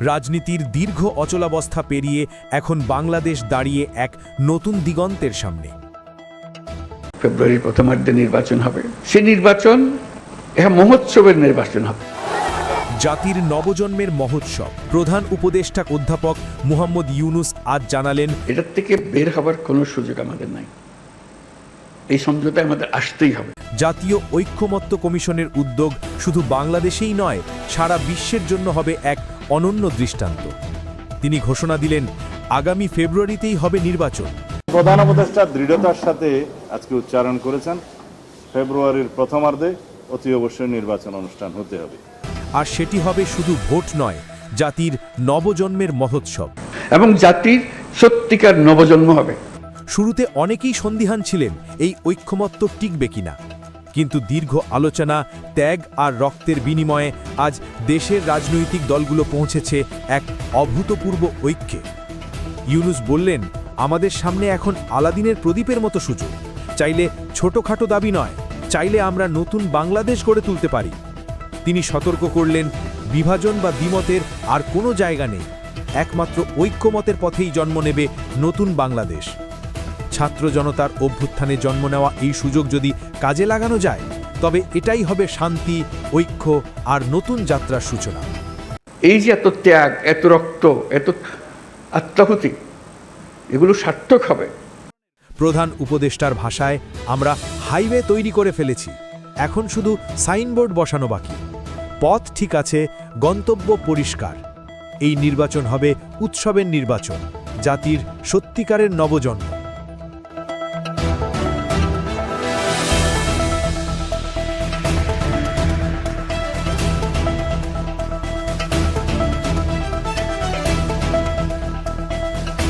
রাজনীতির দীর্ঘ অচলাবস্থা পেরিয়ে এখন বাংলাদেশ দাঁড়িয়ে এক নতুন দিগন্তের সামনে। ফেব্রুয়ারির প্রথমার্ধে নির্বাচন হবে সে নির্বাচন এটা মহোৎসবের নির্বাচন হবে। জাতির নবজন্মের মহোৎসব। প্রধান উপদেষ্টা অধ্যাপক মুহাম্মদ ইউনুস আজ জানালেন এটার থেকে বের হবার কোনো সুযোগ আমাদের নাই। এই সমঝোতায় আমাদের আসতেই হবে। জাতীয় ঐক্যমত্য কমিশনের উদ্যোগ শুধু বাংলাদেশেই নয় সারা বিশ্বের জন্য হবে এক অনন্য দৃষ্টান্ত। তিনি ঘোষণা দিলেন আগামী ফেব্রুয়ারিতেই হবে নির্বাচন। প্রধান উপদেষ্টা দৃঢ়তার সাথে আজকে উচ্চারণ করেছেন ফেব্রুয়ারির প্রথমার্ধে অতি অবশ্যই নির্বাচন অনুষ্ঠান হতে হবে। আর সেটি হবে শুধু ভোট নয় জাতির নবজন্মের মহোৎসব। এবং জাতির সত্যিকার নবজন্ম হবে। শুরুতে অনেকেই সন্দিহান ছিলেন এই ঐক্যমত্য টিকবে কিনা। কিন্তু দীর্ঘ আলোচনা, ত্যাগ আর রক্তের বিনিময়ে আজ দেশের রাজনৈতিক দলগুলো পৌঁছেছে এক অভূতপূর্ব ঐক্যে। ইউনুস বললেন, আমাদের সামনে এখন আলাদিনের প্রদীপের মতো সুযোগ। চাইলে ছোটখাটো দাবি নয়, চাইলে আমরা নতুন বাংলাদেশ গড়ে তুলতে পারি। তিনি সতর্ক করলেন, বিভাজন বা দ্বিমতের আর কোনো জায়গা নেই। একমাত্র ঐক্যমতের পথেই জন্ম নেবে নতুন বাংলাদেশ। ছাত্র জনতার অভ্যুত্থানে জন্ম নেওয়া এই সুযোগ যদি কাজে লাগানো যায় তবে এটাই হবে শান্তি ঐক্য আর নতুন যাত্রার সূচনা। এই যে এত ত্যাগ এত রক্ত এত আত্মাহুতি এগুলো সার্থক হবে। প্রধান উপদেষ্টার ভাষায় আমরা হাইওয়ে তৈরি করে ফেলেছি এখন শুধু সাইনবোর্ড বসানো বাকি। পথ ঠিক আছে গন্তব্য পরিষ্কার। এই নির্বাচন হবে উৎসবের নির্বাচন জাতির সত্যিকারের নবজন্ম।